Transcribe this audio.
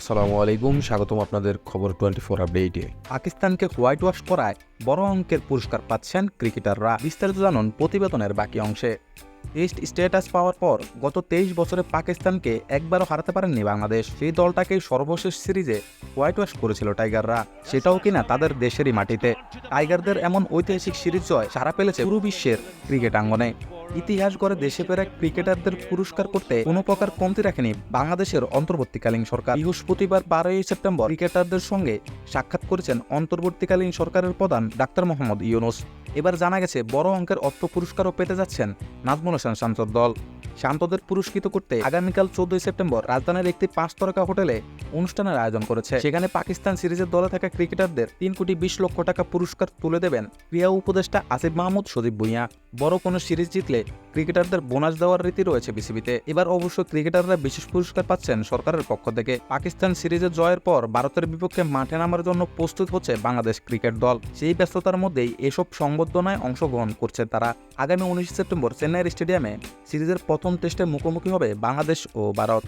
আসসালামু আলাইকুম, স্বাগতম আপনাদের খবর টোয়েন্টি ফোর আপডেটে। পাকিস্তানকে হোয়াইট ওয়াশ করায় বড় অঙ্কের পুরস্কার পাচ্ছেন ক্রিকেটাররা, বিস্তারিত জানুন প্রতিবেদনের বাকি অংশে। টেস্ট স্ট্যাটাস পাওয়ার পর গত তেইশ বছরে পাকিস্তানকে একবারও হারাতে পারেননি বাংলাদেশ। সেই দলটাকে সর্বশেষ সিরিজে হোয়াইট ওয়াশ করেছিল টাইগাররা। সেটাও কিনা তাদের দেশেরই মাটিতে। টাইগারদের এমন ঐতিহাসিক সিরিজ জয় সারা পেলেছে পুরো বিশ্বের ক্রিকেট আঙ্গনে। ইতিহাস গড়ে দেশে ফেরা ক্রিকেটারদের পুরস্কার করতে কোনো প্রকার কমতি রাখেনি বাংলাদেশের অন্তর্বর্তীকালীন সরকার। বৃহস্পতিবার বারোই সেপ্টেম্বর ক্রিকেটারদের সঙ্গে সাক্ষাৎ করেছেন অন্তর্বর্তীকালীন সরকারের প্রধান ডাক্তার মোহাম্মদ ইউনুস। এবার জানা গেছে, বড় অঙ্কের অর্থ পুরস্কারও পেতে যাচ্ছেন নাজমুল হাসান শান্তর দল। শান্তদের পুরস্কৃত করতে আগামীকাল চোদ্দই সেপ্টেম্বর রাজধানীর একটি পাঁচ তারকা হোটেলে অনুষ্ঠানের আয়োজন করেছে। সেখানে পাকিস্তান সিরিজের দলে থাকা ক্রিকেটারদের তিন কোটি বিশ লক্ষ টাকা পুরস্কার তুলে দেবেন ক্রীড়া উপদেষ্টা আসিফ মাহমুদ, সজীব ভুঁইয়া। বড় কোনো সিরিজ জিতলে ক্রিকেটারদের বোনাস দেওয়ার রীতি রয়েছে বিসিবিতে। এবার অবশ্য ক্রিকেটাররা বিশেষ পুরস্কার পাচ্ছেন সরকারের পক্ষ থেকে। পাকিস্তান সিরিজের জয়ের পর ভারতের বিপক্ষে মাঠে নামার জন্য প্রস্তুত হচ্ছে বাংলাদেশ ক্রিকেট দল। সেই ব্যস্ততার মধ্যেই এসব সংবর্ধনায় অংশগ্রহণ করছে তারা। আগামী উনিশে সেপ্টেম্বর চেন্নাইয়ের স্টেডিয়ামে সিরিজের প্রথম টেস্টে মুখোমুখি হবে বাংলাদেশ ও ভারত।